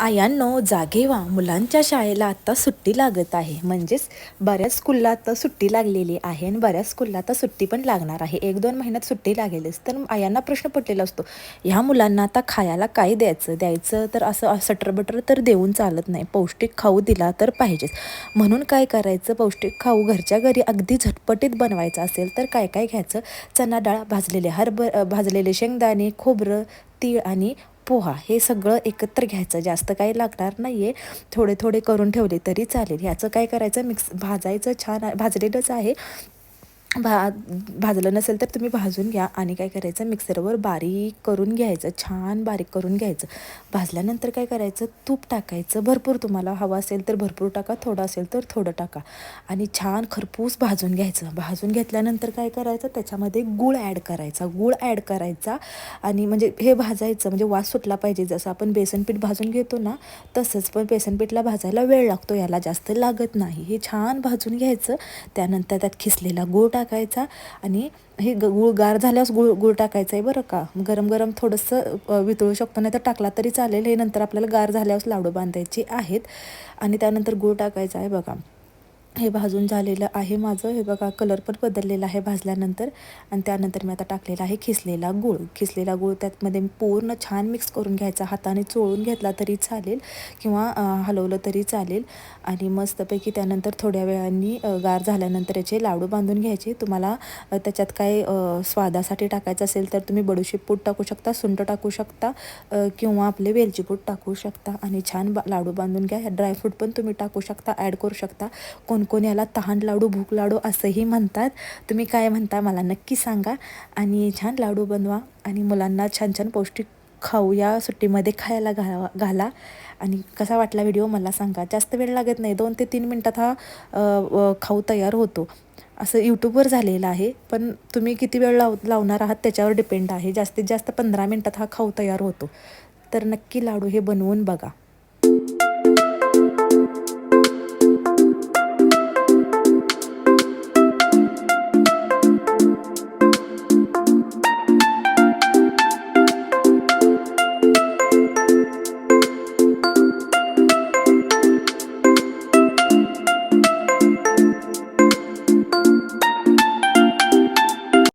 आयांनो जागे व्हा. मुलांच्या शाळेला आत्ता सुट्टी लागत आहे. म्हणजेच बऱ्याच स्कूलला आता सुट्टी लागलेली आहे आणि बऱ्याच स्कूलला आता सुट्टी पण लागणार आहे. एक दोन महिन्यात सुट्टी लागेलच. तर आयांना प्रश्न पडलेला असतो ह्या मुलांना आता खायला काय द्यायचं? द्यायचं तर असं सटरबटर तर देऊन चालत नाही. पौष्टिक खाऊ दिला तर पाहिजेच. म्हणून काय करायचं? पौष्टिक खाऊ घरच्या घरी अगदी झटपटीत बनवायचं असेल तर काय काय घ्यायचं? चणा डाळ भाजलेले हरभर भाजलेले शेंगदाणे खोबरं तीळ आणि पोहा हे सगळं एकत्र घ्यायचं. जास्त काही लागणार नाही आहे थोडे थोडे करून ठेवले तरी चालेल. ह्याचं काय करायचं? मिक्स भाजायचं छान भाजलेलंच आहे. भा भाजलं नसेल तर तुम्ही भाजून घ्या आणि काय करायचं? मिक्सरवर बारीक करून घ्यायचं छान बारीक करून घ्यायचं. भाजल्यानंतर काय करायचं? तूप टाकायचं. भरपूर तुम्हाला हवं असेल तर भरपूर टाका थोडं असेल तर थोडं टाका. आणि छान खरपूस भाजून घ्यायचं. भाजून घेतल्यानंतर काय करायचं? त्याच्यामध्ये गूळ ॲड करायचा. गूळ ॲड करायचा आणि म्हणजे हे भाजायचं. म्हणजे वास सुटला पाहिजे. जसं आपण बेसनपीठ भाजून घेतो ना तसंच पण बेसनपीठला भाजायला वेळ लागतो. याला जास्त लागत नाही. हे छान भाजून घ्यायचं. त्यानंतर त्यात खिसलेला गूळ टाकायचा आणि हे ग गुळ गार झाल्यास गुळ गुळ टाकायचं आहे बरं का. गरम गरम थोडंसं वितळू शकतो नाही तर टाकला तरी चालेल. हे नंतर आपल्याला गार झाल्यावर लाडू बांधायचे आहेत. आणि त्यानंतर गुळ टाकायचा आहे बघा. हे भाजून झालेलं आहे माझं. हे बघा कलर पण बदललेला आहे भाजल्यानंतर. आणि त्यानंतर मी आता टाकलेला आहे खिसलेला गूळ. खिसलेला गूळ त्यातमध्ये पूर्ण छान मिक्स करून घ्यायचा. हाताने चोळून घेतला तरी चालेल किंवा हलवलं तरी चालेल. आणि मस्तपैकी त्यानंतर थोड्या वेळाने गार झाल्यानंतर याचे लाडू बांधून घ्यायचे. तुम्हाला त्याच्यात काय स्वादासाठी टाकायचं असेल तर तुम्ही बडूशी पूट टाकू शकता सुंट टाकू शकता किंवा आपले वेलची पूट टाकू शकता. आणि छान बा लाडू बांधून घ्या. ड्रायफ्रूट पण तुम्ही टाकू शकता ॲड करू शकता. कोण कोण याला तहान लाडू भूक लाडू असंही म्हणतात. तुम्ही काय म्हणता मला नक्की सांगा. आणि छान लाडू बनवा आणि मुलांना छान छान पौष्टिक खाऊ या सुट्टीमध्ये खायला घाला घाला. आणि कसा वाटला व्हिडिओ मला सांगा. जास्त वेळ लागत नाही. दोन ते तीन मिनटात हा खाऊ तयार होतो. असं यूट्यूबवर झालेलं आहे. पण तुम्ही किती वेळ लाव लावणार आहात त्याच्यावर डिपेंड आहे. जास्तीत जास्त पंधरा मिनटात हा खाऊ तयार होतो. तर नक्की लाडू हे बनवून बघा.